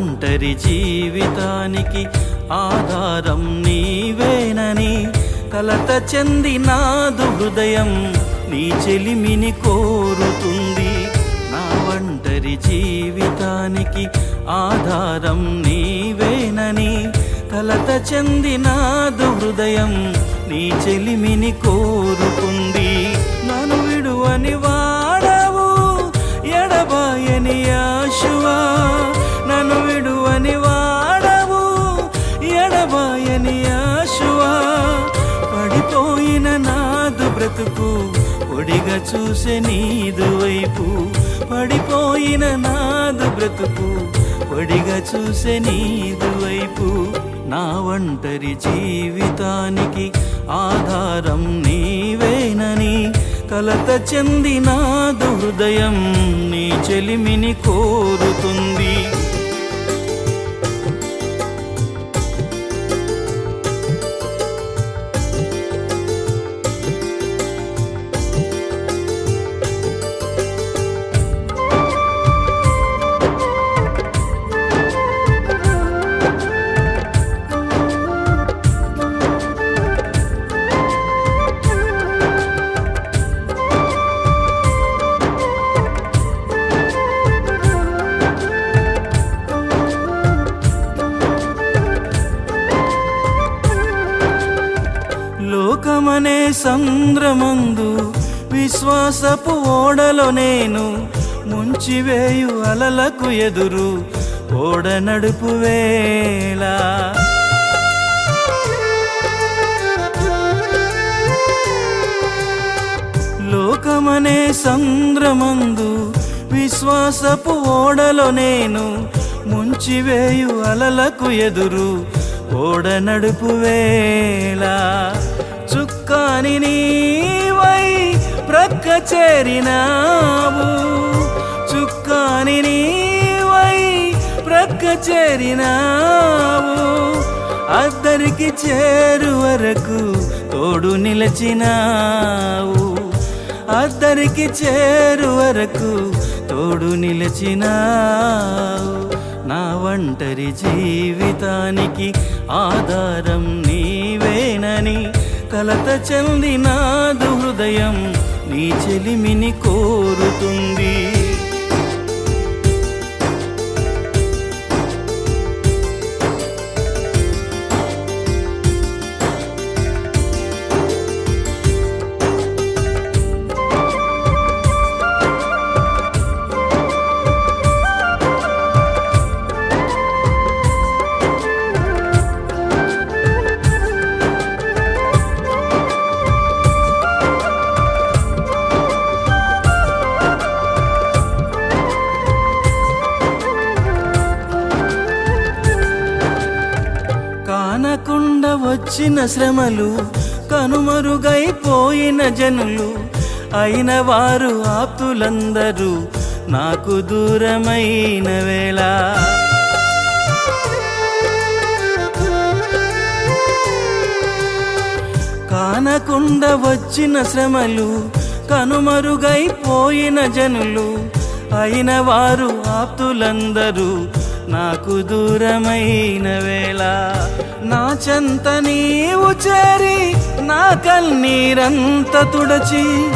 ఒంటరి జీవితానికి ఆధారం నీవేనని కలత చెందినాదు హృదయం నీ చెలిమిని కోరుతుంది. నా ఒంటరి జీవితానికి ఆధారం నీవేనని కలత చెందినాదు హృదయం నీ చెలిమిని కోరుకుంది నన్ను విడువని వాడవు ఎడబాయని ఆశువా బ్రతుకు పొడిగా చూసే నీదు వైపు పడిపోయిన నాదు బ్రతుకు పొడిగా చూసే నీదు వైపు నా ఒంటరి జీవితానికి ఆధారం నీవేనని కలత చెందినాదు హృదయం నీ చెలిమిని కోరుతుంది. అనే సంద్రమందు విశ్వాసపు ఓడలో నేను ముంచివేయు అలలకు ఎదురు ఓడ నడుపు వేళ. లోకమనే సంద్రమందు విశ్వాసపు ఓడలో నేను ముంచివేయు అలలకు ఎదురు ఓడ నడుపు వేళ. కాని నీవై ప్రక్క చేరినావు. చుక్కాని నీవై ప్రక్క చేరినావు. అద్దరికి చేరు వరకు తోడు నిలచినావు. అద్దరికి చేరు వరకు తోడు నిలచినావు. నా ఒంటరి జీవితానికి ఆధారం నీవేనని కలత చెందినాదు హృదయం నీ చెలిమిని కోరుతుంది. వచ్చిన శ్రమలు కనుమరుగైపోయిన జనులు అయిన వారు ఆప్తులందరూ నాకు దూరమైన వేళ. కానకుండా వచ్చిన శ్రమలు కనుమరుగైపోయిన జనులు అయిన వారు ఆప్తులందరూ నాకు దూరమైన వేళ. నా చెంత నీవు చేరి నా కన్నీరంత తుడచి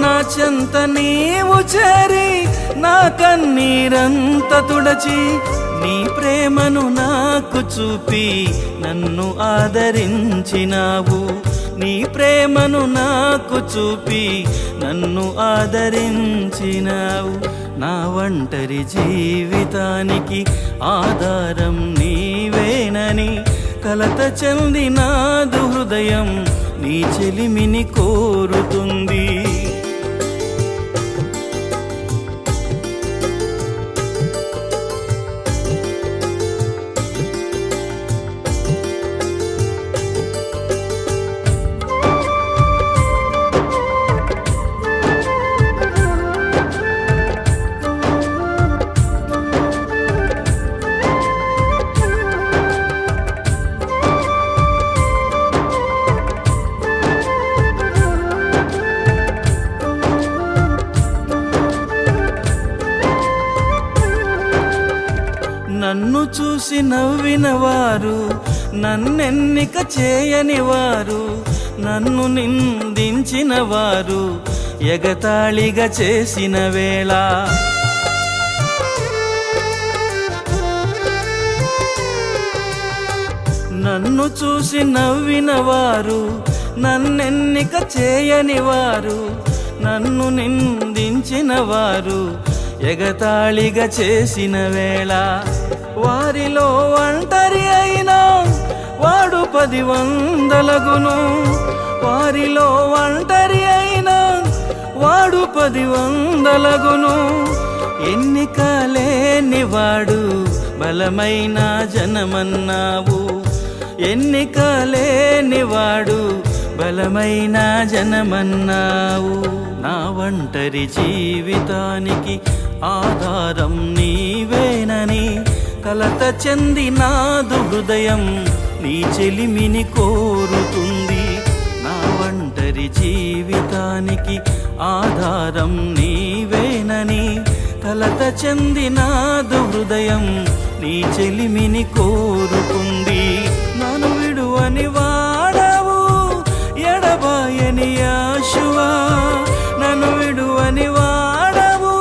నా చెంత నీవు చేరి నా కన్నీరంత తుడచి నీ ప్రేమను నాకు చూపి నన్ను ఆదరించినావు. నీ ప్రేమను నాకు చూపి నన్ను ఆదరించినావు. నా ఒంటరి జీవితానికి ఆధారం నీవేనని కలత చెందినాదు హృదయం నీ చెలిమిని కోరుతుంది. నన్ను చూసి నవ్విన వారు నన్నెన్నిక చేయని వారు నన్ను నిందించిన వారు ఎగతాళిగా చేసిన వేళ. నన్ను చూసి నవ్విన వారు నన్నెన్నిక చేయని వారు నన్ను నిందించిన వారు ఎగతాళిగా చేసిన వేళ వారిలో ఒంటరి అయినా వాడు పది వందలగును. వారిలో ఒంటరి అయినా వాడు పది వందలగును. ఎన్నిక లేని వాడు బలమైన జనమన్నావు. ఎన్నిక లేనివాడు బలమైన జనమన్నావు. నా ఒంటరి జీవితానికి ఆధారం నీవేనని కలత చెంది నాదు హృదయం నీ చెలిమిని కోరుతుంది. నా ఒంటరి జీవితానికి ఆధారం నీవేనని కలత చెంది నాదు హృదయం నీ చెలిమిని కోరుకుంది నన్ను విడువని వాడవు ఎడబాయని ఆశువా నన్ను విడువని వాడవు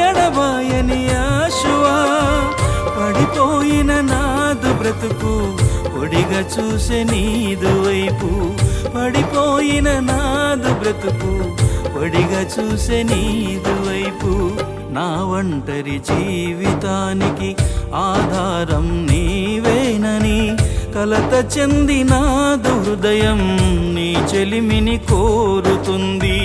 ఎడబాయని ఆశువా. పడిపోయిన నాదు బ్రతుకు పొడిగా చూసే నీదు వైపు పడిపోయిన నాదు బ్రతుకు పొడిగా చూసే నీదు వైపు. నా ఒంటరి జీవితానికి ఆధారం నీవేనని కలత చెందినాదు హృదయం నీ చెలిమిని కోరుతుంది.